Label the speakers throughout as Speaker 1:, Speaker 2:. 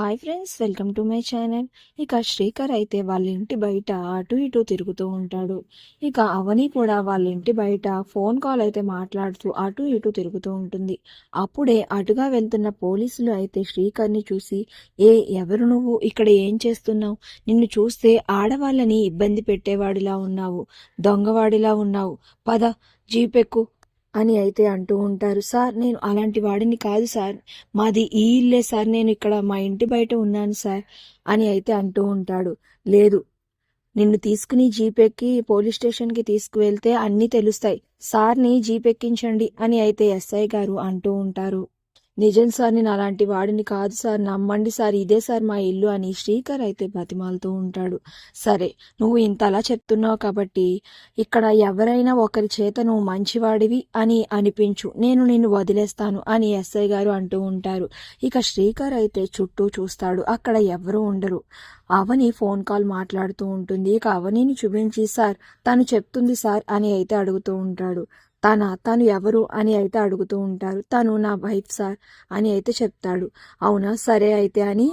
Speaker 1: Hi friends welcome to my channel ఇక శ్రీకర్ అయితే వాళ్ళ ఇంటి బయట అటు ఇటు తిరుగుతూ ఉంటాడు. ఇక అవని కూడా వాళ్ళ ఇంటి బయట ఫోన్ కాల్ అయితే మాట్లాడుతూ అటు ఇటు తిరుగుతూ ఉంటుంది. అప్పుడే అటుగా వెళ్తున్న పోలీసులు అయితే శ్రీకర్ని చూసి ఏ ఎవరు నువ్వు? ఇక్కడ ఏం చేస్తున్నావు? నిన్ను చూస్తే ఆడవాళ్ళని ఇబ్బంది పెట్టేవాడిలా ఉన్నావు దొంగవాడిలా ఉన్నావు. పద జీపెక్కు. అని అయితే అంటూ ఉంటారు. సార్ నేను అలాంటి వాడిని కాదు సార్. మాది ఈ ఇల్లే సార్. నేను ఇక్కడ మా ఇంటి బయట ఉన్నాను సార్ అని అయితే అంటూ ఉంటాడు. లేదు నిన్ను తీసుకుని జీపెక్కి పోలీస్ స్టేషన్కి తీసుకువెళ్తే అన్నీ తెలుస్తాయి. సార్ని జీపెక్కించండి అని అయితే ఎస్ఐ గారు అంటూ ఉంటారు. నిజం సార్ నేను అలాంటి వాడిని కాదు సార్. నమ్మండి సార్ ఇదే సార్ మా ఇల్లు అని. శ్రీకర్ అయితే బతిమాలుతూ ఉంటాడు. సరే నువ్వు ఇంతలా చెప్తున్నావు కాబట్టి ఇక్కడ ఎవరైనా ఒకరి చేత నువ్వు మంచివాడివి అని అనిపించు. నేను నిన్ను వదిలేస్తాను అని ఎస్ఐ గారు అంటూ ఉంటారు. ఇక శ్రీకర్ అయితే చుట్టూ చూస్తాడు. అక్కడ ఎవరు ఉండరు. అవని ఫోన్ కాల్ మాట్లాడుతూ ఉంటుంది. ఇక అవనిని చూపించి సార్ తను చెప్తుంది సార్ అని అయితే అడుగుతూ ఉంటాడు. తన తను ఎవరు అని అయితే అడుగుతూ ఉంటారు. తను నా వైఫ్ సార్ అని అయితే చెప్తాడు. అవునా? సరే అయితే అని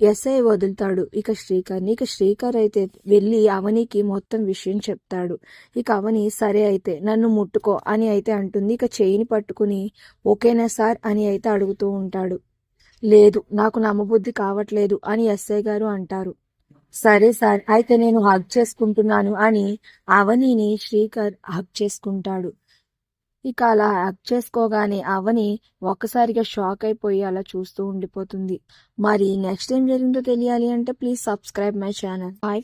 Speaker 1: ఎస్ఐ వదులుతాడు. ఇక శ్రీకర్ని ఇక శ్రీకర్ అయితే వెళ్ళి అవనికి మొత్తం విషయం చెప్తాడు. ఇక అవని సరే అయితే నన్ను ముట్టుకో అని అయితే అంటుంది. ఇక చేయిని పట్టుకుని ఓకేనా సార్? అని అయితే అడుగుతూ ఉంటాడు. లేదు నాకు నమ్మబుద్ధి కావట్లేదు అని ఎస్ఐ గారు అంటారు. సరే సార్ అయితే నేను హగ్ చేసుకుంటున్నాను అని అవనిని శ్రీకర్ హగ్ చేసుకుంటాడు. ఇక అలా యాక్ట్ చేసుకోగానే అవని ఒక్కసారిగా షాక్ అయిపోయి అలా చూస్తూ ఉండిపోతుంది. మరి నెక్స్ట్ ఏం జరిగిందో తెలియాలి అంటే please subscribe my channel. Bye